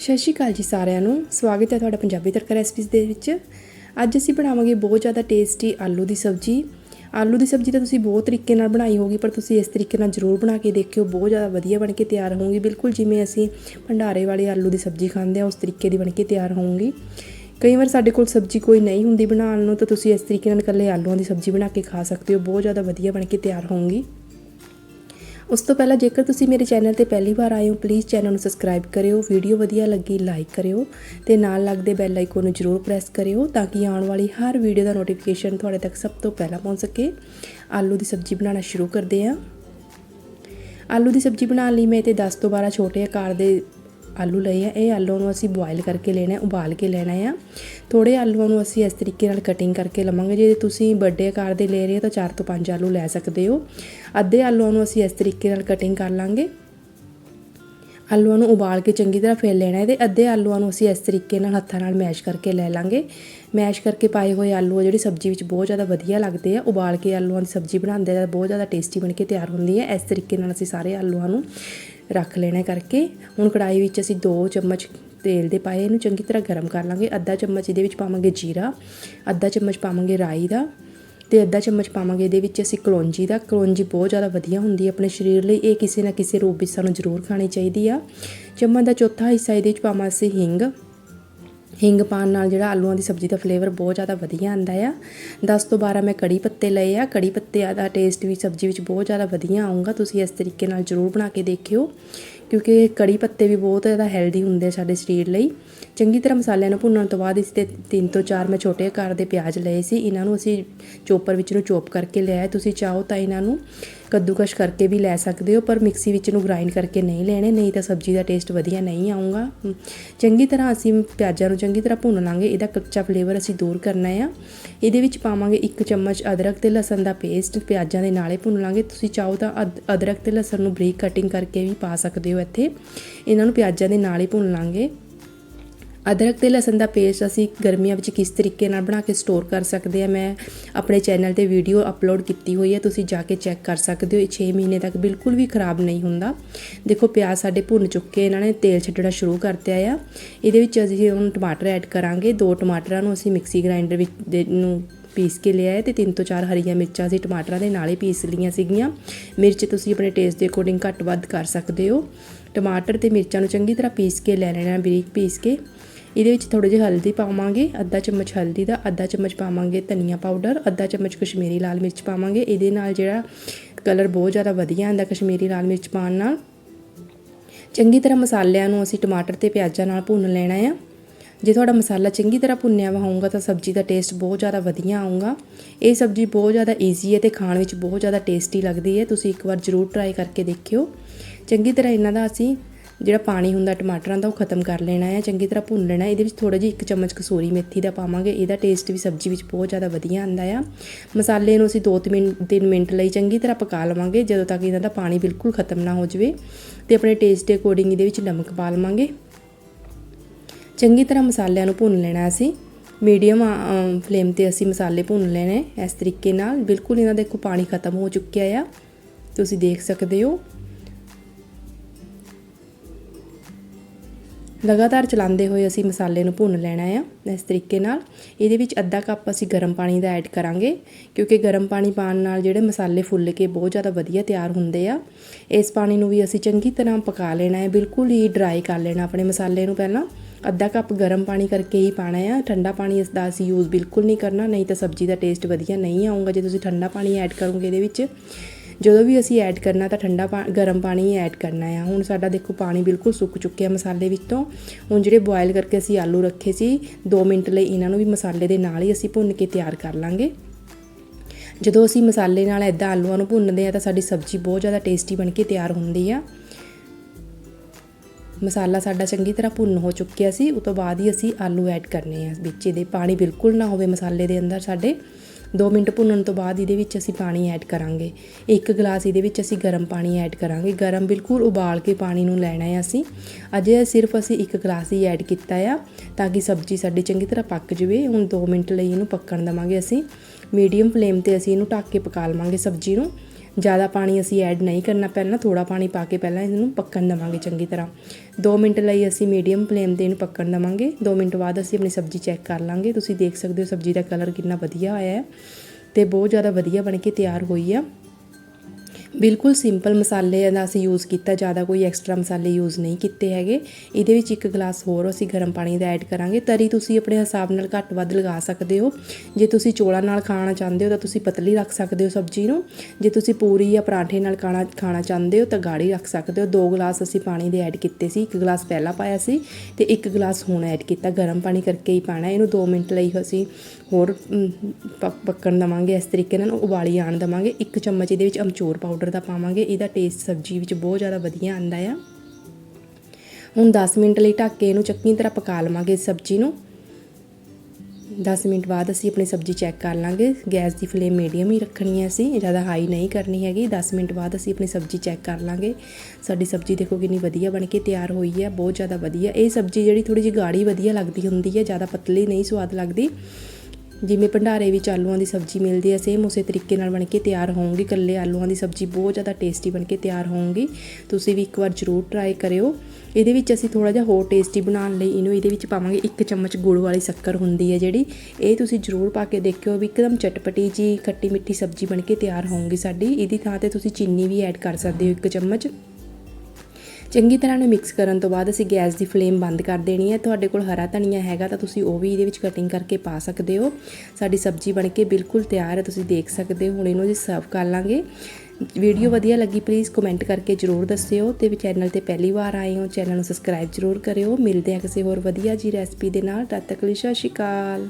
ਸਤਿ ਸ਼੍ਰੀ ਅਕਾਲ ਜੀ ਸਾਰਿਆਂ ਨੂੰ। ਸਵਾਗਤ ਹੈ ਤੁਹਾਡਾ ਪੰਜਾਬੀ ਤੜਕਾ ਰੈਸਪੀਜ਼ ਦੇ ਵਿੱਚ। ਅੱਜ ਅਸੀਂ ਬਣਾਵਾਂਗੇ ਬਹੁਤ ਜ਼ਿਆਦਾ ਟੇਸਟੀ ਆਲੂ ਦੀ ਸਬਜ਼ੀ। ਆਲੂ ਦੀ ਸਬਜ਼ੀ ਤਾਂ ਤੁਸੀਂ ਬਹੁਤ ਤਰੀਕੇ ਨਾਲ ਬਣਾਈ ਹੋਗੀ ਪਰ ਤੁਸੀਂ ਇਸ ਤਰੀਕੇ ਨਾਲ ਜ਼ਰੂਰ ਬਣਾ ਕੇ ਦੇਖਿਓ। ਬਹੁਤ ਜ਼ਿਆਦਾ ਵਧੀਆ ਬਣ ਕੇ ਤਿਆਰ ਹੋਊਗੀ। ਬਿਲਕੁਲ ਜਿਵੇਂ ਅਸੀਂ ਭੰਡਾਰੇ ਵਾਲੇ ਆਲੂ ਦੀ ਸਬਜ਼ੀ ਖਾਂਦੇ ਆ ਉਸ ਤਰੀਕੇ ਦੀ ਬਣ ਕੇ ਤਿਆਰ ਹੋਊਗੀ। ਕਈ ਵਾਰ ਸਾਡੇ ਕੋਲ ਸਬਜ਼ੀ ਕੋਈ ਨਹੀਂ ਹੁੰਦੀ ਬਣਾਉਣ ਨੂੰ, ਤਾਂ ਤੁਸੀਂ ਇਸ ਤਰੀਕੇ ਨਾਲ ਇਕੱਲੇ ਆਲੂਆਂ ਦੀ ਸਬਜ਼ੀ ਬਣਾ ਕੇ ਖਾ ਸਕਦੇ ਹੋ। ਬਹੁਤ ਜ਼ਿਆਦਾ ਵਧੀਆ ਬਣ ਕੇ ਤਿਆਰ ਹੋਊਗੀ। ਉਸ ਤੋਂ ਪਹਿਲਾਂ ਜੇਕਰ ਤੁਸੀਂ ਮੇਰੇ ਚੈਨਲ ਤੇ ਪਹਿਲੀ ਵਾਰ ਆਏ ਹੋ ਪਲੀਜ਼ ਚੈਨਲ ਨੂੰ ਸਬਸਕ੍ਰਾਈਬ ਕਰਿਓ ਵੀਡੀਓ ਵਧੀਆ ਲੱਗੀ ਲਾਈਕ ਕਰਿਓ ਤੇ ਨਾਲ ਲੱਗਦੇ ਬੈਲ ਆਈਕਨ ਨੂੰ ਜ਼ਰੂਰ ਪ੍ਰੈਸ ਕਰਿਓ ਤਾਂ ਕਿ ਆਉਣ ਵਾਲੀ ਹਰ ਵੀਡੀਓ ਦਾ ਨੋਟੀਫਿਕੇਸ਼ਨ ਤੁਹਾਡੇ ਤੱਕ ਸਭ ਤੋਂ ਪਹਿਲਾਂ ਪਹੁੰਚ ਸਕੇ। ਆਲੂ ਦੀ ਸਬਜ਼ੀ ਬਣਾਉਣਾ ਸ਼ੁਰੂ ਕਰਦੇ ਹਾਂ। ਆਲੂ ਦੀ ਸਬਜ਼ੀ ਬਣਾਉਣ ਲਈ ਮੈਂ ਤੇ 10 ਤੋਂ 12 ਛੋਟੇ ਆਕਾਰ ਦੇ ਆਲੂ ਲਏ ਆ। ਇਹ ਆਲੂਆਂ ਨੂੰ ਅਸੀਂ ਬੋਇਲ ਕਰਕੇ ਲੈਣਾ ਉਬਾਲ ਕੇ ਲੈਣਾ ਆ। ਥੋੜੇ ਆਲੂਆਂ ਨੂੰ ਅਸੀਂ ਇਸ ਤਰੀਕੇ ਨਾਲ ਕਟਿੰਗ ਕਰਕੇ ਲਵਾਂਗੇ। ਜੇ ਤੁਸੀਂ ਵੱਡੇ ਆਕਾਰ ਦੇ ਲੈ ਰਹੇ ਹੋ ਤਾਂ 4 ਤੋਂ 5 ਆਲੂ ਲੈ ਸਕਦੇ ਹੋ। ਅੱਧੇ ਆਲੂਆਂ ਨੂੰ ਅਸੀਂ ਇਸ ਤਰੀਕੇ ਨਾਲ ਕਟਿੰਗ ਕਰ ਲਾਂਗੇ। ਆਲੂਆਂ ਨੂੰ ਉਬਾਲ ਕੇ ਚੰਗੀ ਤਰ੍ਹਾਂ ਫੇਲ ਲੈਣਾ ਹੈ ਤੇ ਅੱਧੇ ਆਲੂਆਂ ਨੂੰ ਅਸੀਂ ਇਸ ਤਰੀਕੇ ਨਾਲ ਹੱਥਾਂ ਨਾਲ ਮੈਸ਼ ਕਰਕੇ ਲੈ ਲਾਂਗੇ। ਮੈਸ਼ ਕਰਕੇ ਪਾਏ ਹੋਏ ਆਲੂ ਆ ਜਿਹੜੀ ਸਬਜ਼ੀ ਵਿੱਚ ਬਹੁਤ ਜ਼ਿਆਦਾ ਵਧੀਆ ਲੱਗਦੇ ਆ। ਉਬਾਲ ਕੇ ਆਲੂਆਂ ਦੀ ਸਬਜ਼ੀ ਬਣਾਉਂਦੇ ਆ ਬਹੁਤ ਜ਼ਿਆਦਾ ਟੇਸਟੀ ਬਣ ਕੇ ਤਿਆਰ ਹੁੰਦੀ ਹੈ। ਇਸ ਤਰੀਕੇ ਨਾਲ ਅਸੀਂ ਸਾਰੇ ਆਲੂਆਂ ਨੂੰ ਰੱਖ ਲੈਣਾ ਕਰਕੇ ਹੁਣ ਕੜਾਈ ਵਿੱਚ ਅਸੀਂ 2 ਚਮਚ ਤੇਲ ਦੇ ਪਾਏ। ਇਹਨੂੰ ਚੰਗੀ ਤਰ੍ਹਾਂ ਗਰਮ ਕਰ ਲਾਂਗੇ। ਅੱਧਾ ਚਮਚ ਇਹਦੇ ਵਿੱਚ ਪਾਵਾਂਗੇ ਜੀਰਾ, ਅੱਧਾ ਚਮਚ ਪਾਵਾਂਗੇ ਰਾਈ ਦਾ ਤੇ ਅੱਧਾ ਚਮਚ ਪਾਵਾਂਗੇ ਇਹਦੇ ਵਿੱਚ ਅਸੀਂ ਕਲੌਂਜੀ ਦਾ, ਕਲੌਂਜੀ ਬਹੁਤ ਜ਼ਿਆਦਾ ਵਧੀਆ ਹੁੰਦੀ ਹੈ ਆਪਣੇ ਸਰੀਰ ਲਈ, ਇਹ ਕਿਸੇ ਨਾ ਕਿਸੇ ਰੂਪ ਵਿੱਚ ਸਾਨੂੰ ਜ਼ਰੂਰ ਖਾਣੀ ਚਾਹੀਦੀ ਆ। ਚਮਚ ਦਾ ਚੌਥਾ ਹਿੱਸਾ ਇਹਦੇ ਵਿੱਚ ਪਾਵਾਂ ਅਸੀਂ ਹਿੰਗ। ਹਿੰਗ ਪਾਣ ਨਾਲ ਜਿਹੜਾ ਆਲੂਆਂ ਦੀ ਸਬਜ਼ੀ ਦਾ ਫਲੇਵਰ ਬਹੁਤ ਜ਼ਿਆਦਾ ਵਧੀਆ ਆਂਦਾ ਆ। 10 ਤੋਂ 12 ਮੈਂ ਕੜੀ ਪੱਤੇ ਲਏ ਆ, ਕੜੀ ਪੱਤੇ ਦਾ ਟੇਸਟ ਵੀ ਸਬਜ਼ੀ ਵਿੱਚ ਬਹੁਤ ਜ਼ਿਆਦਾ ਵਧੀਆ ਆਊਗਾ, ਤੁਸੀਂ ਇਸ ਤਰੀਕੇ ਨਾਲ ਜ਼ਰੂਰ ਬਣਾ ਕੇ ਦੇਖਿਓ। ਕਿਉਂਕਿ ਕੜੀ ਪੱਤੇ ਵੀ ਬਹੁਤ ਜ਼ਿਆਦਾ ਹੈਲਦੀ ਹੁੰਦੇ ਆ ਸਾਡੇ ਸਰੀਰ ਲਈ। ਚੰਗੀ ਤਰ੍ਹਾਂ ਮਸਾਲਿਆਂ ਨੂੰ ਭੁੰਨਣ ਤੋਂ ਬਾਅਦ ਇਸ ਤੇ 3 ਤੋਂ ਚਾਰ ਮੈਂ ਛੋਟੇ ਆਕਾਰ ਦੇ ਪਿਆਜ਼ ਲਏ ਸੀ। ਇਹਨਾਂ ਨੂੰ ਅਸੀਂ ਚੋਪਰ ਵਿੱਚ ਨੂੰ ਚੋਪ ਕਰਕੇ ਲਿਆ ਤੁਸੀਂ ਚਾਹੋ ਤਾਂ ਇਹਨਾਂ ਨੂੰ ਕੱਦੂਕਸ਼ ਕਰਕੇ ਵੀ ਲੈ ਸਕਦੇ ਹੋ, ਪਰ ਮਿਕਸੀ ਵਿੱਚ ਨੂੰ ਗ੍ਰਾਈਂਡ ਕਰਕੇ ਨਹੀਂ ਲੈਣੇ, ਨਹੀਂ ਤਾਂ ਸਬਜ਼ੀ ਦਾ ਟੇਸਟ ਵਧੀਆ ਨਹੀਂ ਆਊਗਾ। ਚੰਗੀ ਤਰ੍ਹਾਂ ਅਸੀਂ ਪਿਆਜ਼ਾਂ ਨੂੰ ਚੰਗੀ ਤਰ੍ਹਾਂ ਭੁੰਨ ਲਾਂਗੇ, ਇਹਦਾ ਕੱਚਾ ਫਲੇਵਰ ਅਸੀਂ ਦੂਰ ਕਰਨਾ ਆ। ਇਹਦੇ ਵਿੱਚ ਪਾਵਾਂਗੇ 1 ਚਮਚ ਅਦਰਕ ਤੇ ਲਸਣ ਦਾ ਪੇਸਟ ਪਿਆਜ਼ਾਂ ਦੇ ਨਾਲੇ ਭੁੰਨ ਲਾਂਗੇ। ਤੁਸੀਂ ਚਾਹੋ ਤਾਂ ਅਦਰਕ ਤੇ ਲਸਣ ਨੂੰ ਬਰੀਕ ਕਟਿੰਗ ਕਰਕੇ ਵੀ ਪਾ ਸਕਦੇ ਹੋ ਇੱਥੇ। ਇਹਨਾਂ ਨੂੰ ਪਿਆਜ਼ਾਂ ਦੇ ਨਾਲ ਹੀ ਭੁੰਨ ਲਾਂਗੇ। ਅਦਰਕ ਤੇ ਲਸਣ ਦਾ ਪੇਸਟ ਅਸੀਂ ਗਰਮੀਆਂ ਵਿੱਚ ਕਿਸ ਤਰੀਕੇ ਨਾਲ ਬਣਾ ਕੇ ਸਟੋਰ ਕਰ ਸਕਦੇ ਆ ਮੈਂ ਆਪਣੇ ਚੈਨਲ ਤੇ ਵੀਡੀਓ ਅਪਲੋਡ ਕੀਤੀ ਹੋਈ ਹੈ, ਤੁਸੀਂ ਜਾ ਕੇ ਚੈੱਕ ਕਰ ਸਕਦੇ ਹੋ, ਇਹ 6 ਮਹੀਨੇ ਤੱਕ ਬਿਲਕੁਲ ਵੀ ਖਰਾਬ ਨਹੀਂ ਹੁੰਦਾ। ਦੇਖੋ, ਪਿਆਜ਼ ਸਾਡੇ ਭੁੰਨ ਚੁੱਕੇ, ਇਹਨਾਂ ਨੇ ਤੇਲ ਛੱਡਣਾ ਸ਼ੁਰੂ ਕਰਤੇ ਆ। ਇਹਦੇ ਵਿੱਚ ਅਸੀਂ ਹੁਣ ਟਮਾਟਰ ਐਡ ਕਰਾਂਗੇ, ਦੋ ਟਮਾਟਰਾਂ ਨੂੰ ਅਸੀਂ ਮਿਕਸੀ ਗ੍ਰਾਈਂਡਰ ਵਿੱਚ ਨੂੰ ਪੀਸ ਕੇ ਲਿਆ ਹੈ ਤੇ ਤਿੰਨ ਤੋਂ ਚਾਰ ਹਰੀਆਂ ਮਿਰਚਾਂ ਅਸੀਂ ਟਮਾਟਰਾਂ ਦੇ ਨਾਲ ਹੀ ਪੀਸ ਲਈਆਂ ਸੀਗੀਆਂ। ਮਿਰਚ ਤੁਸੀਂ ਆਪਣੇ ਟੇਸਟ ਦੇ ਅਕੋਰਡਿੰਗ ਘੱਟ ਵੱਧ ਕਰ ਸਕਦੇ ਹੋ। ਟਮਾਟਰ ਤੇ ਮਿਰਚਾਂ ਨੂੰ ਚੰਗੀ ਤਰ੍ਹਾਂ ਪੀਸ ਕੇ, ਲੈ ਲੈਣਾ ਬਰੀਕ ਪੀਸ ਕੇ। ਇਹਦੇ ਵਿੱਚ ਥੋੜੀ ਜਿਹੀ ਹਲਦੀ ਪਾਵਾਂਗੇ, ਅੱਧਾ ਚਮਚ ਹਲਦੀ ਦਾ, ਅੱਧਾ ਚਮਚ ਪਾਵਾਂਗੇ ਧਨੀਆ ਪਾਊਡਰ, ਅੱਧਾ ਚਮਚ ਕਸ਼ਮੀਰੀ ਲਾਲ ਮਿਰਚ ਪਾਵਾਂਗੇ। ਇਹਦੇ ਨਾਲ ਜਿਹੜਾ ਕਲਰ ਬਹੁਤ ਜ਼ਿਆਦਾ ਵਧੀਆ ਆਉਂਦਾ ਕਸ਼ਮੀਰੀ ਲਾਲ ਮਿਰਚ ਪਾਉਣ ਨਾਲ। ਚੰਗੀ ਤਰ੍ਹਾਂ ਮਸਾਲਿਆਂ ਨੂੰ ਅਸੀਂ ਟਮਾਟਰ ਤੇ ਪਿਆਜ਼ਾਂ ਨਾਲ ਭੁੰਨ ਲੈਣਾ ਆ। ਜੇ ਤੁਹਾਡਾ ਮਸਾਲਾ ਚੰਗੀ ਤਰ੍ਹਾਂ ਭੁੰਨਿਆ ਵਾ ਹੋਊਗਾ ਤਾਂ ਸਬਜ਼ੀ ਦਾ ਟੇਸਟ ਬਹੁਤ ਜ਼ਿਆਦਾ ਵਧੀਆ ਆਊਗਾ। ਇਹ ਸਬਜ਼ੀ ਬਹੁਤ ਜ਼ਿਆਦਾ ਈਜ਼ੀ ਹੈ ਤੇ ਖਾਣ ਵਿੱਚ ਬਹੁਤ ਜ਼ਿਆਦਾ ਟੇਸਟੀ ਲੱਗਦੀ ਹੈ। ਤੁਸੀਂ ਇੱਕ ਵਾਰ ਜ਼ਰੂਰ ਟਰਾਈ ਕਰਕੇ ਦੇਖਿਓ। ਚੰਗੀ ਤਰ੍ਹਾਂ ਇਹਨਾਂ ਦਾ ਅਸੀਂ ਜਿਹੜਾ ਪਾਣੀ ਹੁੰਦਾ ਟਮਾਟਰਾਂ ਦਾ ਉਹ ਖਤਮ ਕਰ ਲੈਣਾ ਹੈ, ਚੰਗੀ ਤਰ੍ਹਾਂ ਭੁੰਨ ਲੈਣਾ ਇਹਦੇ ਵਿੱਚ ਥੋੜਾ ਜਿਹਾ ਇੱਕ ਚਮਚ ਕਸੂਰੀ ਮੇਥੀ ਦਾ ਪਾਵਾਂਗੇ। ਇਹਦਾ ਟੇਸਟ ਵੀ ਸਬਜ਼ੀ ਵਿੱਚ ਬਹੁਤ ਜ਼ਿਆਦਾ ਵਧੀਆ ਆਂਦਾ ਆ। ਮਸਾਲੇ ਨੂੰ ਅਸੀਂ 2-3 ਮਿੰਟ ਲਈ ਚੰਗੀ ਤਰ੍ਹਾਂ ਪਕਾ ਲਵਾਂਗੇ, ਜਦੋਂ ਤੱਕ ਇਹਨਾਂ ਦਾ ਪਾਣੀ ਬਿਲਕੁਲ ਖਤਮ ਨਾ ਹੋ ਜਾਵੇ ਤੇ ਆਪਣੇ ਟੇਸਟ ਦੇ ਅਕੋਰਡਿੰਗ ਇਹਦੇ ਵਿੱਚ ਨਮਕ ਪਾ ਲਵਾਂਗੇ। ਚੰਗੀ ਤਰ੍ਹਾਂ ਮਸਾਲਿਆਂ ਨੂੰ ਭੁੰਨ ਲੈਣਾ ਅਸੀਂ ਮੀਡੀਅਮ ਫਲੇਮ ਤੇ ਅਸੀਂ ਮਸਾਲੇ ਭੁੰਨ ਲੈਣੇ। ਇਸ ਤਰੀਕੇ ਨਾਲ ਬਿਲਕੁਲ ਇਹਨਾਂ ਦਾ ਦੇਖੋ ਪਾਣੀ ਖਤਮ ਹੋ ਚੁੱਕਿਆ ਆ। ਤੁਸੀਂ ਦੇਖ ਸਕਦੇ ਹੋ। ਲਗਾਤਾਰ ਚਲਾਉਂਦੇ ਹੋਏ ਅਸੀਂ ਮਸਾਲੇ ਨੂੰ ਭੁੰਨ ਲੈਣਾ ਆ। ਇਸ ਤਰੀਕੇ ਨਾਲ ਇਹਦੇ ਵਿੱਚ ਅੱਧਾ ਕੱਪ ਅਸੀਂ ਗਰਮ ਪਾਣੀ ਦਾ ਐਡ ਕਰਾਂਗੇ, ਕਿਉਂਕਿ ਗਰਮ ਪਾਣੀ ਪਾਣ ਨਾਲ ਜਿਹੜੇ ਮਸਾਲੇ ਫੁੱਲ ਕੇ ਬਹੁਤ ਜ਼ਿਆਦਾ ਵਧੀਆ ਤਿਆਰ ਹੁੰਦੇ ਆ। ਇਸ ਪਾਣੀ ਨੂੰ ਵੀ ਅਸੀਂ ਚੰਗੀ ਤਰ੍ਹਾਂ ਪਕਾ ਲੈਣਾ ਹੈ। ਬਿਲਕੁਲ ਹੀ ਡਰਾਈ ਕਰ ਲੈਣਾ ਆਪਣੇ ਮਸਾਲੇ ਨੂੰ ਪਹਿਲਾਂ। ਅੱਧਾ ਕੱਪ ਗਰਮ ਪਾਣੀ ਕਰਕੇ ਹੀ ਪਾਣਾ ਆ, ਠੰਡਾ ਪਾਣੀ ਇਸ ਦਾ ਅਸੀਂ ਯੂਜ਼ ਬਿਲਕੁਲ ਨਹੀਂ ਕਰਨਾ, ਨਹੀਂ ਤਾਂ ਸਬਜ਼ੀ ਦਾ ਟੇਸਟ ਵਧੀਆ ਨਹੀਂ ਆਊਗਾ। ਜੇ ਤੁਸੀਂ ਠੰਡਾ ਪਾਣੀ ਐਡ ਕਰੋਗੇ ਇਹਦੇ ਵਿੱਚ, ਜਦੋਂ ਵੀ ਅਸੀਂ ਐਡ ਕਰਨਾ ਤਾਂ ਠੰਡਾ ਗਰਮ ਪਾਣੀ ਹੀ ਐਡ ਕਰਨਾ ਆ। ਹੁਣ ਸਾਡਾ ਦੇਖੋ ਪਾਣੀ ਬਿਲਕੁਲ ਸੁੱਕ ਚੁੱਕਿਆ ਮਸਾਲੇ ਵਿੱਚੋਂ। ਹੁਣ ਜਿਹੜੇ ਬੋਇਲ ਕਰਕੇ ਅਸੀਂ ਆਲੂ ਰੱਖੇ ਸੀ 2 ਮਿੰਟ ਲਈ ਇਹਨਾਂ ਨੂੰ ਵੀ ਮਸਾਲੇ ਦੇ ਨਾਲ ਹੀ ਅਸੀਂ ਭੁੰਨ ਕੇ ਤਿਆਰ ਕਰ ਲਾਂਗੇ। ਜਦੋਂ ਅਸੀਂ ਮਸਾਲੇ ਨਾਲ ਐਦਾਂ ਆਲੂਆਂ ਨੂੰ ਭੁੰਨਦੇ ਆ ਤਾਂ ਸਾਡੀ ਸਬਜ਼ੀ ਬਹੁਤ ਜ਼ਿਆਦਾ ਟੇਸਟੀ ਬਣ ਕੇ ਤਿਆਰ ਹੁੰਦੀ ਆ। ਮਸਾਲਾ ਸਾਡਾ ਚੰਗੀ ਤਰ੍ਹਾਂ ਭੁੰਨ ਹੋ ਚੁੱਕਿਆ ਸੀ ਉਸ ਤੋਂ ਬਾਅਦ ਹੀ ਅਸੀਂ ਆਲੂ ਐਡ ਕਰਨੇ ਆ। ਵਿੱਚ ਇਹਦੇ ਪਾਣੀ ਬਿਲਕੁਲ ਨਾ ਹੋਵੇ ਮਸਾਲੇ ਦੇ ਅੰਦਰ ਸਾਡੇ। 2 ਮਿੰਟ ਭੁੰਨਣ ਤੋਂ ਬਾਅਦ ਇਹਦੇ ਵਿੱਚ ਅਸੀਂ ਪਾਣੀ ਐਡ ਕਰਾਂਗੇ। ਇੱਕ ਗਲਾਸ ਇਹਦੇ ਵਿੱਚ ਅਸੀਂ ਗਰਮ ਪਾਣੀ ਐਡ ਕਰਾਂਗੇ। ਗਰਮ ਬਿਲਕੁਲ ਉਬਾਲ ਕੇ ਪਾਣੀ ਨੂੰ ਲੈਣਾ ਹੈ ਅਸੀਂ। ਅਜੇ ਸਿਰਫ ਅਸੀਂ ਇੱਕ ਗਲਾਸ ਹੀ ਐਡ ਕੀਤਾ ਆ, ਤਾਂ ਕਿ ਸਬਜ਼ੀ ਸਾਡੀ ਚੰਗੀ ਤਰ੍ਹਾਂ ਪੱਕ ਜਵੇ। ਹੁਣ 2 ਮਿੰਟ ਲਈ ਇਹਨੂੰ ਪੱਕਣ ਦਵਾਂਗੇ ਅਸੀਂ। ਮੀਡੀਅਮ ਫਲੇਮ ਤੇ ਅਸੀਂ ਇਹਨੂੰ ਢੱਕ ਕੇ ਪਕਾ ਲਵਾਂਗੇ ਸਬਜ਼ੀ ਨੂੰ। ਜ਼ਿਆਦਾ ਪਾਣੀ ਅਸੀਂ ਐਡ ਨਹੀਂ ਕਰਨਾ ਪਹਿਲਾਂ ਥੋੜਾ ਪਾਣੀ ਪਾ ਕੇ ਪਹਿਲਾਂ ਇਹਨੂੰ ਪੱਕਣ ਦੇਵਾਂਗੇ ਚੰਗੀ ਤਰ੍ਹਾਂ। 2 ਮਿੰਟ ਲਈ ਅਸੀਂ ਮੀਡੀਅਮ ਫਲੇਮ ਤੇ ਇਹਨੂੰ ਪੱਕਣ ਦੇਵਾਂਗੇ। 2 ਮਿੰਟ ਬਾਅਦ ਅਸੀਂ ਆਪਣੀ ਸਬਜ਼ੀ ਚੈੱਕ ਕਰ ਲਾਂਗੇ। ਤੁਸੀਂ ਦੇਖ ਸਕਦੇ ਹੋ ਸਬਜ਼ੀ ਦਾ ਕਲਰ ਕਿੰਨਾ ਵਧੀਆ ਆਇਆ ਹੈ ਤੇ ਬਹੁਤ ਜ਼ਿਆਦਾ ਵਧੀਆ ਬਣ ਕੇ ਤਿਆਰ ਹੋਈ ਆ। ਬਿਲਕੁਲ ਸਿੰਪਲ ਮਸਾਲੇ ਦਾ ਅਸੀਂ ਯੂਜ਼ ਕੀਤਾ ਜ਼ਿਆਦਾ ਕੋਈ ਐਕਸਟਰਾ ਮਸਾਲੇ ਯੂਜ਼ ਨਹੀਂ ਕੀਤੇ ਹੈਗੇ। ਇਹਦੇ ਵਿੱਚ ਇੱਕ ਗਲਾਸ ਹੋਰ ਅਸੀਂ ਗਰਮ ਪਾਣੀ ਦਾ ਐਡ ਕਰਾਂਗੇ। ਤਰੀ ਤੁਸੀਂ ਆਪਣੇ ਹਿਸਾਬ ਨਾਲ ਘੱਟ ਵੱਧ ਲਗਾ ਸਕਦੇ ਹੋ। ਜੇ ਤੁਸੀਂ ਚੋਲਾਂ ਨਾਲ ਖਾਣਾ ਚਾਹੁੰਦੇ ਹੋ ਤਾਂ ਤੁਸੀਂ ਪਤਲੀ ਰੱਖ ਸਕਦੇ ਹੋ ਸਬਜ਼ੀ ਨੂੰ। ਜੇ ਤੁਸੀਂ ਪੂਰੀ ਜਾਂ ਪਰਾਂਠੇ ਨਾਲ ਖਾਣਾ ਖਾਣਾ ਚਾਹੁੰਦੇ ਹੋ ਤਾਂ ਗਾੜੀ ਰੱਖ ਸਕਦੇ ਹੋ। ਦੋ ਗਲਾਸ ਅਸੀਂ ਪਾਣੀ ਦੇ ਐਡ ਕੀਤੇ ਸੀ। ਇੱਕ ਗਲਾਸ ਪਹਿਲਾਂ ਪਾਇਆ ਸੀ ਤੇ ਇੱਕ ਗਲਾਸ ਹੁਣ ਐਡ ਕੀਤਾ। ਗਰਮ ਪਾਣੀ ਕਰਕੇ ਹੀ ਪਾਣਾ। ਇਹਨੂੰ 2 ਮਿੰਟ ਲਈ ਅਸੀਂ ਹੋਰ ਅਮ, ਪੱਕਣ ਦਵਾਂਗੇ। ਇਸ ਤਰੀਕੇ ਨਾਲ ਉਬਾਲੀ ਆਣ ਦਵਾਂਗੇ। ਇੱਕ ਚਮਚ ਇਹਦੇ ਵਿੱਚ ਅਮਚੂਰ ਪਾਊਡਰ ਦਾ ਪਾਵਾਂਗੇ। ਇਹਦਾ ਟੇਸਟ ਸਬਜ਼ੀ ਵਿੱਚ ਬਹੁਤ ਜ਼ਿਆਦਾ ਵਧੀਆ ਆਂਦਾ ਆ। ਹੁਣ 10 ਮਿੰਟ ਲਈ ਢੱਕ ਕੇ ਇਹਨੂੰ ਚੰਗੀ ਤਰ੍ਹਾਂ ਪਕਾ ਲਵਾਂਗੇ ਇਸ ਸਬਜ਼ੀ ਨੂੰ। 10 ਮਿੰਟ ਬਾਅਦ ਅਸੀਂ ਆਪਣੀ ਸਬਜ਼ੀ ਚੈੱਕ ਕਰ ਲਾਂਗੇ। ਗੈਸ ਦੀ ਫਲੇਮ ਮੀਡੀਅਮ ਹੀ ਰੱਖਣੀ ਹੈ ਅਸੀਂ ਜ਼ਿਆਦਾ ਹਾਈ ਨਹੀਂ ਕਰਨੀ ਹੈਗੀ। 10 ਮਿੰਟ ਬਾਅਦ ਅਸੀਂ ਆਪਣੀ ਸਬਜ਼ੀ ਚੈੱਕ ਕਰ ਲਾਂਗੇ। ਸਾਡੀ ਸਬਜ਼ੀ ਦੇਖੋ ਕਿੰਨੀ ਵਧੀਆ ਬਣ ਕੇ ਤਿਆਰ ਹੋਈ ਹੈ, ਬਹੁਤ ਜ਼ਿਆਦਾ ਵਧੀਆ। ਇਹ ਸਬਜ਼ੀ ਜਿਹੜੀ ਥੋੜੀ ਜਿਹੀ ਗਾੜੀ ਵਧੀਆ ਲੱਗਦੀ ਹੁੰਦੀ ਹੈ, ਜ਼ਿਆਦਾ ਪਤਲੀ ਨਹੀਂ ਸਵਾਦ ਲੱਗਦੀ। ਜਿਵੇਂ ਭੰਡਾਰੇ ਵਿੱਚ ਆਲੂਆਂ ਦੀ ਸਬਜ਼ੀ ਮਿਲਦੀ ਹੈ ਸੇਮ ਉਸੇ ਤਰੀਕੇ ਨਾਲ ਬਣ ਕੇ ਤਿਆਰ ਹੋਊਗੀ। ਇਕੱਲੇ ਆਲੂਆਂ ਦੀ ਸਬਜ਼ੀ ਬਹੁਤ ਜ਼ਿਆਦਾ ਟੇਸਟੀ ਬਣ ਕੇ ਤਿਆਰ ਹੋਊਗੀ। ਤੁਸੀਂ ਵੀ ਇੱਕ ਵਾਰ ਜ਼ਰੂਰ ਟਰਾਈ ਕਰਿਓ। ਇਹਦੇ ਵਿੱਚ ਅਸੀਂ ਥੋੜਾ ਜਿਹਾ ਹੋਰ ਟੇਸਟੀ ਬਣਾਉਣ ਲਈ ਇਹਨੂੰ ਇਹਦੇ ਵਿੱਚ ਪਾਵਾਂਗੇ ਇੱਕ ਚਮਚ ਗੁੜ ਵਾਲੀ ਸ਼ੱਕਰ ਹੁੰਦੀ ਹੈ ਜਿਹੜੀ। ਇਹ ਤੁਸੀਂ ਜ਼ਰੂਰ ਪਾ ਕੇ ਦੇਖਿਓ ਵੀ ਇੱਕਦਮ ਚਟਪਟੀ ਜੀ ਖੱਟੀ ਮਿੱਠੀ ਸਬਜ਼ੀ ਬਣ ਕੇ ਤਿਆਰ ਹੋਊਗੀ ਸਾਡੀ। ਇਹਦੀ ਥਾਂ ਤੇ ਤੁਸੀਂ ਚੀਨੀ ਵੀ ਐਡ ਕਰ ਸਕਦੇ ਹੋ ਇੱਕ ਚਮਚ। ਚੰਗੀ ਤਰ੍ਹਾਂ ਨੂੰ ਮਿਕਸ ਕਰਨ ਤੋਂ ਬਾਅਦ ਅਸੀਂ ਗੈਸ ਦੀ ਫਲੇਮ ਬੰਦ ਕਰ ਦੇਣੀ ਹੈ। ਤੁਹਾਡੇ ਕੋਲ ਹਰਾ ਧਨੀਆ ਹੈਗਾ ਤਾਂ ਤੁਸੀਂ ਉਹ ਵੀ ਇਹਦੇ ਵਿੱਚ ਕਟਿੰਗ ਕਰਕੇ ਪਾ ਸਕਦੇ ਹੋ। ਸਾਡੀ ਸਬਜ਼ੀ ਬਣ ਕੇ ਬਿਲਕੁਲ ਤਿਆਰ ਹੈ, ਤੁਸੀਂ ਦੇਖ ਸਕਦੇ ਹੋ। ਹੁਣ ਇਹਨੂੰ ਜੀ ਸਰਵ ਕਰ ਲਾਂਗੇ। ਵੀਡੀਓ ਵਧੀਆ ਲੱਗੀ ਪਲੀਜ਼ ਕਮੈਂਟ ਕਰਕੇ ਜਰੂਰ ਦੱਸਿਓ ਤੇ ਵੀ ਚੈਨਲ ਤੇ ਪਹਿਲੀ ਵਾਰ ਆਏ ਹੋ ਚੈਨਲ ਨੂੰ ਸਬਸਕ੍ਰਾਈਬ ਜਰੂਰ ਕਰਿਓ। ਮਿਲਦੇ ਹਾਂ ਕਿਸੇ ਹੋਰ ਵਧੀਆ ਜੀ ਰੈਸਪੀ ਦੇ ਨਾਲ। ਤਦ ਤੱਕ ਲਈ ਸਤਿ ਸ਼੍ਰੀ ਅਕਾਲ।